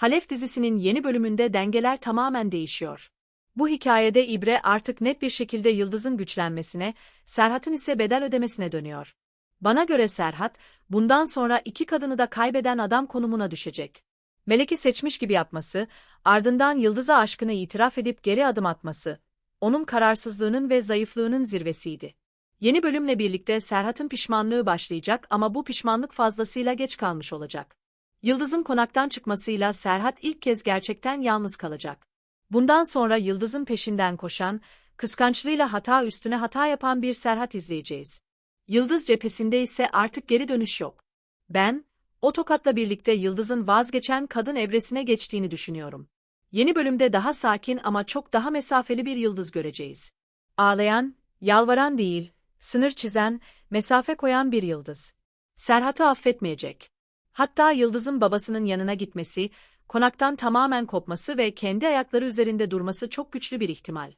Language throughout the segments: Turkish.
Halef dizisinin yeni bölümünde dengeler tamamen değişiyor. Bu hikayede ibre artık net bir şekilde Yıldız'ın güçlenmesine, Serhat'ın ise bedel ödemesine dönüyor. Bana göre Serhat, bundan sonra iki kadını da kaybeden adam konumuna düşecek. Melek'i seçmiş gibi yapması, ardından Yıldız'a aşkını itiraf edip geri adım atması, onun kararsızlığının ve zayıflığının zirvesiydi. Yeni bölümle birlikte Serhat'ın pişmanlığı başlayacak ama bu pişmanlık fazlasıyla geç kalmış olacak. Yıldız'ın konaktan çıkmasıyla Serhat ilk kez gerçekten yalnız kalacak. Bundan sonra Yıldız'ın peşinden koşan, kıskançlığıyla hata üstüne hata yapan bir Serhat izleyeceğiz. Yıldız cephesinde ise artık geri dönüş yok. Ben, o tokatla birlikte Yıldız'ın vazgeçen kadın evresine geçtiğini düşünüyorum. Yeni bölümde daha sakin ama çok daha mesafeli bir Yıldız göreceğiz. Ağlayan, yalvaran değil, sınır çizen, mesafe koyan bir Yıldız. Serhat'ı affetmeyecek. Hatta Yıldız'ın babasının yanına gitmesi, konaktan tamamen kopması ve kendi ayakları üzerinde durması çok güçlü bir ihtimal.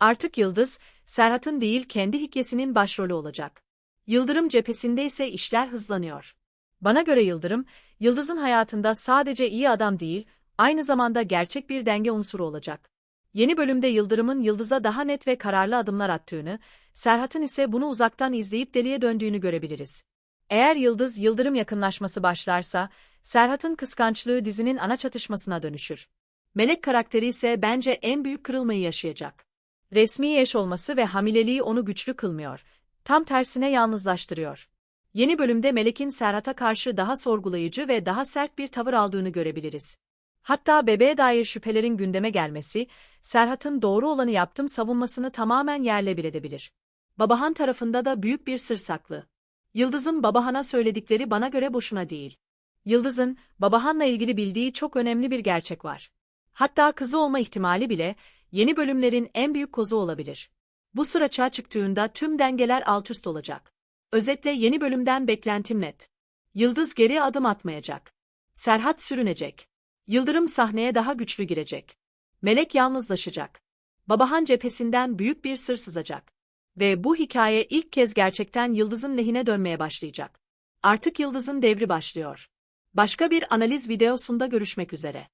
Artık Yıldız, Serhat'ın değil kendi hikayesinin başrolü olacak. Yıldırım cephesinde ise işler hızlanıyor. Bana göre Yıldırım, Yıldız'ın hayatında sadece iyi adam değil, aynı zamanda gerçek bir denge unsuru olacak. Yeni bölümde Yıldırım'ın Yıldız'a daha net ve kararlı adımlar attığını, Serhat'ın ise bunu uzaktan izleyip deliye döndüğünü görebiliriz. Eğer Yıldız Yıldırım yakınlaşması başlarsa, Serhat'ın kıskançlığı dizinin ana çatışmasına dönüşür. Melek karakteri ise bence en büyük kırılmayı yaşayacak. Resmi eş olması ve hamileliği onu güçlü kılmıyor. Tam tersine yalnızlaştırıyor. Yeni bölümde Melek'in Serhat'a karşı daha sorgulayıcı ve daha sert bir tavır aldığını görebiliriz. Hatta bebeğe dair şüphelerin gündeme gelmesi, Serhat'ın doğru olanı yaptım savunmasını tamamen yerle bir edebilir. Babahan tarafında da büyük bir sır saklı. Yıldız'ın Babahan'a söyledikleri bana göre boşuna değil. Yıldız'ın, Babahan'la ilgili bildiği çok önemli bir gerçek var. Hatta kızı olma ihtimali bile, yeni bölümlerin en büyük kozu olabilir. Bu sıra açığa çıktığında tüm dengeler altüst olacak. Özetle yeni bölümden beklentim net. Yıldız geri adım atmayacak. Serhat sürünecek. Yıldırım sahneye daha güçlü girecek. Melek yalnızlaşacak. Babahan cephesinden büyük bir sır sızacak. Ve bu hikaye ilk kez gerçekten Yıldız'ın lehine dönmeye başlayacak. Artık Yıldız'ın devri başlıyor. Başka bir analiz videosunda görüşmek üzere.